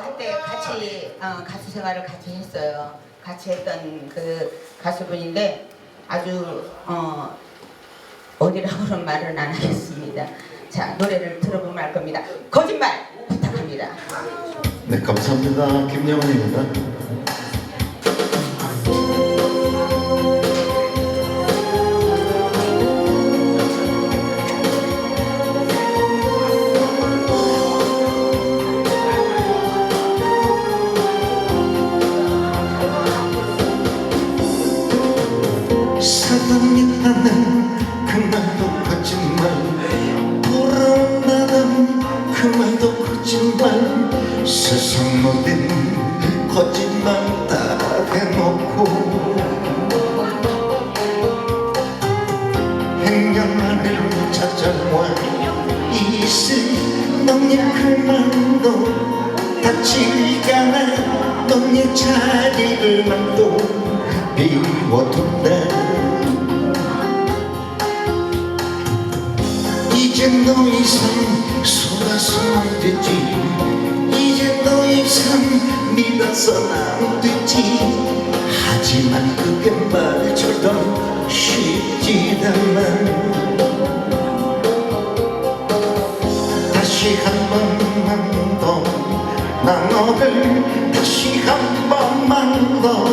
한때 같이 어, 가수 생활을 같이 했어요. 같이 했던 그 가수분인데 아주 어, 어디라고는 말은 안 하겠습니다. 자 노래를 들어보면 알 겁니다. 거짓말 부탁합니다. 네, 감사합니다. 김영환입니다. 세상 모든 거짓말 다 해놓고 행여만을 찾아와 이슬 너의 닿지가 않아. 너의 자리를 난또 비워둔다. 이제 더 이상 속아서 안 되지 이상 믿어서는 안 되지. 하지만 그게 말처럼 쉽지 않아 다시 한 번만 더난 너를 다시 한 번만 더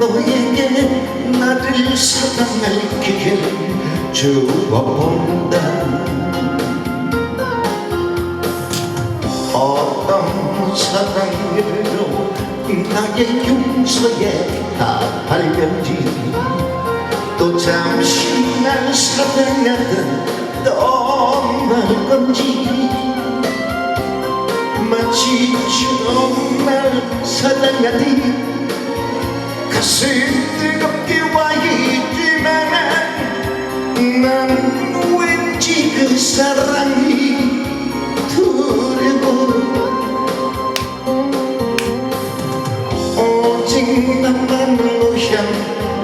너에게 나를 사랑할 기회를 주어본다 사랑으로 나의 용서에 답하려지 또 잠시 날 사랑하다 떠날 건지. 마치 정말 사랑하듯 가슴 뜨겁게 와 있지만 난 왠지 그 사랑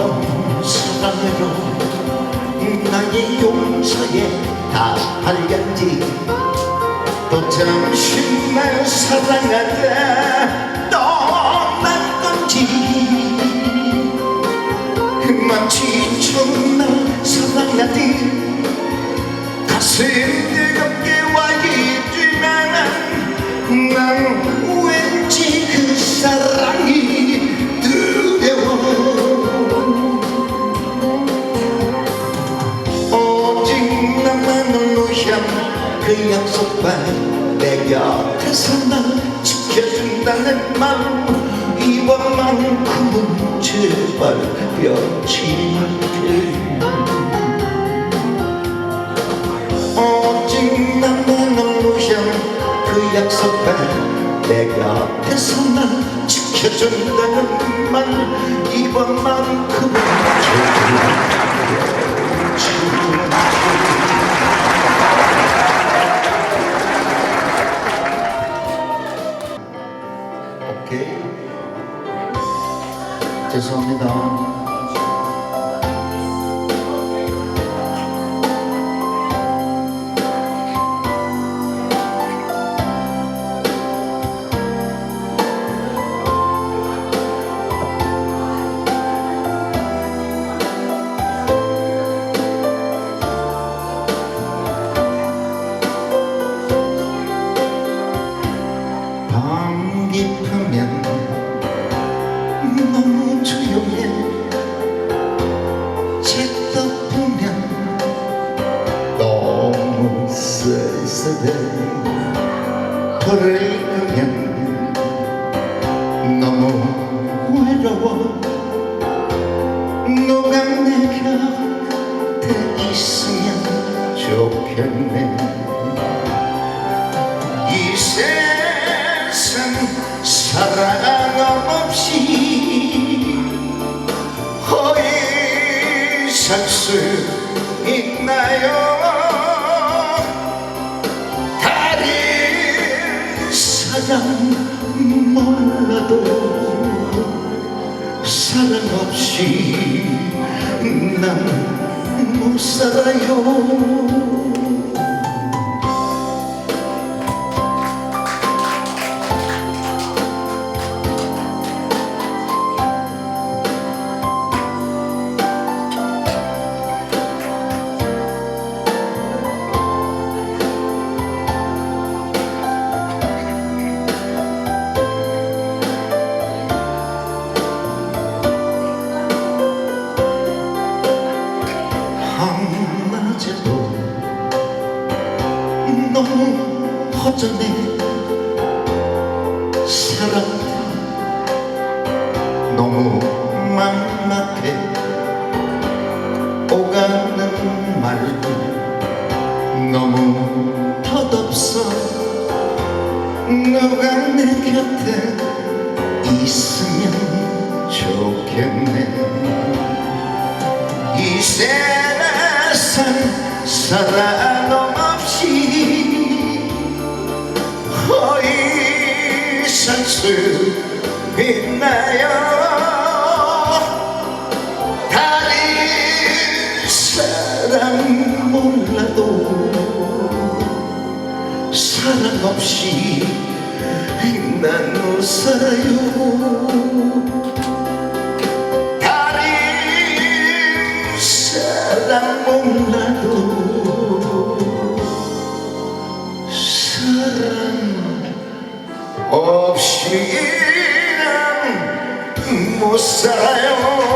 어떤 사랑으로 나의 용서에 답하려지. 또 잠시 날 사랑하다 그 약속과 내 곁에서 날 지켜준다는 말 이번만큼은 제발 변치 않게 오직 나만을 위한 그 약속과 내 곁에서 날 지켜준다는 말 이번만큼은 제발 변치 죄송합니다 쓰던 그를 잃으면 너무 외로워 누가 내 곁에 있으면 좋겠네. 이 세상 사랑 없이 허위살 수 있나요? 몰라도 사랑 없이 난 못 살아요 전해 사랑 너무 막막해. 오가는 말 너무 덧없어. 너가 내 곁에 있으면 좋겠네. 이 세상 사랑 수 있나요. 다른 사랑 몰라도 사랑 없이 난못 살아요 없이 난못 살아요